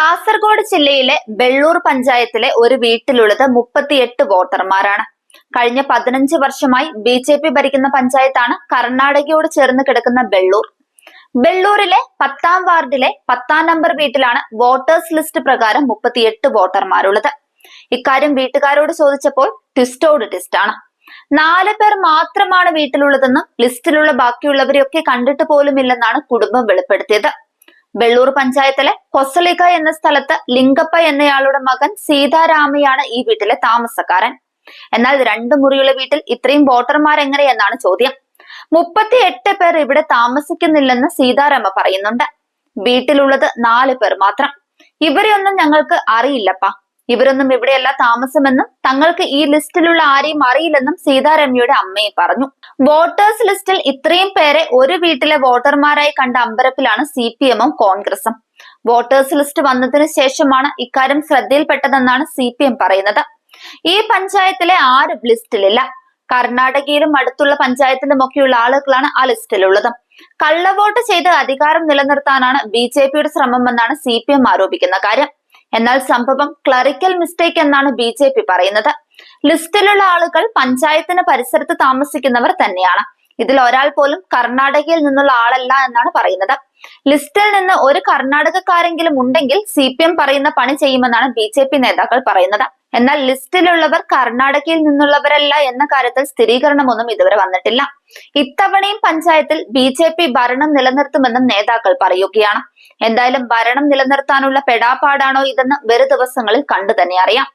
കാസർഗോഡ് ജില്ലയിലെ വെള്ളൂർ പഞ്ചായത്തിലെ ഒരു വീട്ടിലുള്ളത് മുപ്പത്തിയെട്ട് വോട്ടർമാരാണ്. കഴിഞ്ഞ പതിനഞ്ച് വർഷമായി ബി ജെ പി ഭരിക്കുന്ന പഞ്ചായത്താണ് കർണാടകയോട് ചേർന്ന് കിടക്കുന്ന വെള്ളൂർ. വെള്ളൂരിലെ പത്താം വാർഡിലെ പത്താം നമ്പർ വീട്ടിലാണ് വോട്ടേഴ്സ് ലിസ്റ്റ് പ്രകാരം മുപ്പത്തിയെട്ട് വോട്ടർമാരുള്ളത്. ഇക്കാര്യം വീട്ടുകാരോട് ചോദിച്ചപ്പോൾ ട്വിസ്റ്റോട് ആണ് നാല് പേർ മാത്രമാണ് വീട്ടിലുള്ളതെന്നും ലിസ്റ്റിലുള്ള ബാക്കിയുള്ളവരെയൊക്കെ കണ്ടിട്ട് പോലുമില്ലെന്നാണ് കുടുംബം വെളിപ്പെടുത്തിയത്. വെള്ളൂർ പഞ്ചായത്തിലെ ഹൊസലിക എന്ന സ്ഥലത്ത് ലിംഗപ്പ എന്നയാളുടെ മകൻ സീതാരാമയാണ് ഈ വീട്ടിലെ താമസക്കാരൻ. എന്നാൽ രണ്ട് മുറിയുള്ള വീട്ടിൽ ഇത്രയും വോട്ടർമാർ എങ്ങനെയെന്നാണ് ചോദ്യം. മുപ്പത്തി എട്ട് പേർ ഇവിടെ താമസിക്കുന്നില്ലെന്ന് സീതാരാമ പറയുന്നുണ്ട്. വീട്ടിലുള്ളത് നാല് പേർ മാത്രം. ഇവരെയൊന്നും ഞങ്ങൾക്ക് അറിയില്ലപ്പാ. ഇവരൊന്നും ഇവിടെയല്ല താമസമെന്നും തങ്ങൾക്ക് ഈ ലിസ്റ്റിലുള്ള ആരെയും അറിയില്ലെന്നും സീതാരമ്യയുടെ അമ്മയെ പറഞ്ഞു. വോട്ടേഴ്സ് ലിസ്റ്റിൽ ഇത്രയും പേരെ ഒരു വീട്ടിലെ വോട്ടർമാരായി കണ്ട അമ്പരപ്പിലാണ് സി പി എമ്മും കോൺഗ്രസും. വോട്ടേഴ്സ് ലിസ്റ്റ് വന്നതിന് ശേഷമാണ് ഇക്കാര്യം ശ്രദ്ധയിൽപ്പെട്ടതെന്നാണ് സി പി എം പറയുന്നത്. ഈ പഞ്ചായത്തിലെ ആരും ലിസ്റ്റിലില്ല. കർണാടകയിലും അടുത്തുള്ള പഞ്ചായത്തിലുമൊക്കെയുള്ള ആളുകളാണ് ആ ലിസ്റ്റിലുള്ളത്. കള്ളവോട്ട് ചെയ്ത് അധികാരം നിലനിർത്താനാണ് ബി ജെ പിയുടെ ശ്രമമെന്നാണ് സി പി എം ആരോപിക്കുന്ന കാര്യം. എന്നാൽ സംഭവം ക്ലറിക്കൽ മിസ്റ്റേക്ക് എന്നാണ് ബി ജെ പി പറയുന്നത്. ലിസ്റ്റിലുള്ള ആളുകൾ പഞ്ചായത്തിന് പരിസരത്ത് താമസിക്കുന്നവർ തന്നെയാണ്. ഇതിൽ ഒരാൾ പോലും കർണാടകയിൽ നിന്നുള്ള ആളല്ല എന്നാണ് പറയുന്നത്. ലിസ്റ്റിൽ നിന്ന് ഒരു കർണാടകക്കാരെങ്കിലും ഉണ്ടെങ്കിൽ സി പി എം പറയുന്ന പണി ചെയ്യുമെന്നാണ് ബി ജെ പി നേതാക്കൾ പറയുന്നത്. എന്നാൽ ലിസ്റ്റിലുള്ളവർ കർണാടകയിൽ നിന്നുള്ളവരല്ല എന്ന കാര്യത്തിൽ സ്ഥിരീകരണമൊന്നും ഇതുവരെ വന്നിട്ടില്ല. ഇത്തവണയും പഞ്ചായത്തിൽ ബി ജെ പി ഭരണം നിലനിർത്തുമെന്നും നേതാക്കൾ പറയുകയാണ്. എന്തായാലും ഭരണം നിലനിർത്താനുള്ള പെടാപ്പാടാണോ ഇതെന്ന് വരും ദിവസങ്ങളിൽ കണ്ടു തന്നെ അറിയാം.